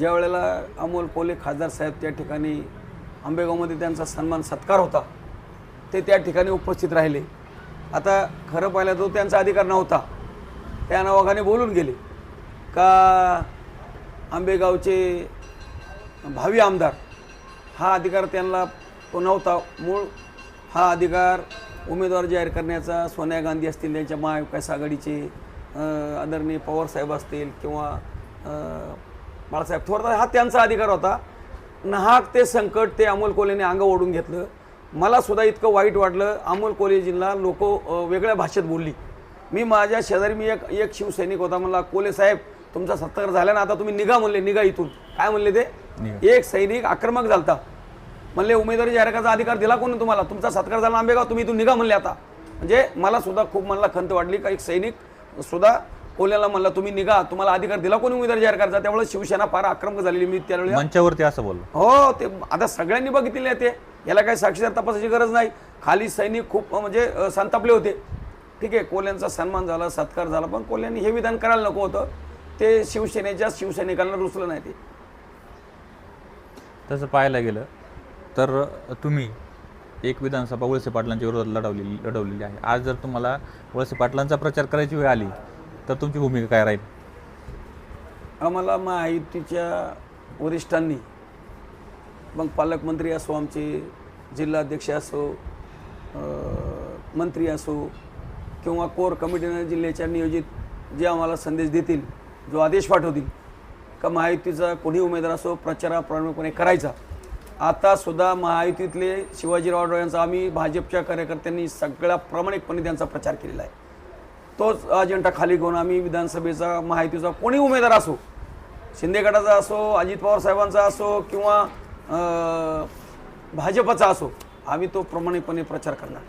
ज्या वेळेला अमोल कोले खासदार साहेब त्या ठिकाणी आंबेगावमध्ये त्यांचा सन्मान सत्कार होता ते त्या ठिकाणी उपस्थित राहिले. आता खरं पाहिलं तो त्यांचा अधिकार नव्हता. त्या नावाखाने बोलून गेले. का आंबेगावचे भावी आमदार हा अधिकार त्यांना तो नव्हता. मूळ हा अधिकार उमेदवार जाहीर करण्याचा सोनिया गांधी असतील त्यांच्या महाविकास आघाडीचे अं, आदरणीय पवारसाहेब असतील किंवा बाळासाहेब थोरात हा त्यांचा अधिकार होता. नाहक ते संकट ते अमोल कोल्हेने अंग ओढून घेतलं. मला सुद्धा इतकं वाईट वाटलं. अमोल कोल्हेजींना लोक वेगळ्या भाषेत बोलली. मी माझ्या शेजारी मी एक एक शिवसैनिक होता. म्हणला कोले साहेब तुमचा सत्कार झाला ना आता तुम्ही निघा म्हणले निघा इथून. काय म्हणले ते? एक सैनिक आक्रमक झालता. म्हणले उमेदवारी जाहीर करायचा अधिकार दिला कोणी तुम्हाला? तुमचा सत्कार झाला आंबेगाव? तुम्ही इथून निघा म्हणले आता. म्हणजे मला सुद्धा खूप मला खंत वाटली. का एक सैनिक सुद्धा कोल्याला म्हणला तुम्ही निघा तुम्हाला अधिकार दिला कोणी उमेदवारी जाहीर करायचा? त्यावेळेस शिवसेना फार आक्रमक झालेली मी त्यावेळी मंचावरती असं बोललो. हो ते आता सगळ्यांनी बघितले आहे ते. याला काही साक्षीदार तपासाची गरज नाही. खाली सैनिक खूप म्हणजे संतापले होते. ठीक आहे कोल्यांचा सन्मान झाला सत्कार झाला पण कोल्यांनी हे विधान करायला नको होतं. ते शिवसेनेच्या शिवसैनिकांना रुचलं नाही ते. तसं पाहायला गेलं तर तुम्ही एक विधानसभा वळसे पाटलांच्या विरोधात लढवलेली लढवलेली आहे. आज जर तुम्हाला वळसे पाटलांचा प्रचार करायची वेळ आली तर तुमची भूमिका काय राहील? आम्हाला महायुतीच्या वरिष्ठांनी मग पालकमंत्री असो आमचे जिल्हाध्यक्ष असो मंत्री असो किंवा कोर कमिटीनं जिल्ह्याच्या नियोजित जे आम्हाला संदेश देतील जो आदेश पाठवतील का महायुतीचा कोणी उमेदवार असो प्रचाराप्रमाणे करायचा. आता सुद्धा महायुतीतले शिवाजीराव यांचा आम्ही भाजपच्या कार्यकर्त्यांनी सगळ्या प्रामाणिकपणे त्यांचा प्रचार केलेला आहे. तोच अजेंडा खाली घेऊन आम्ही विधानसभेचा महायुतीचा कोणी उमेदवार असो शिंदे गटाचा असो अजित पवार साहेबांचा असो किंवा भाजपचा असो आम्ही तो प्रामाणिकपणे प्रचार करणार.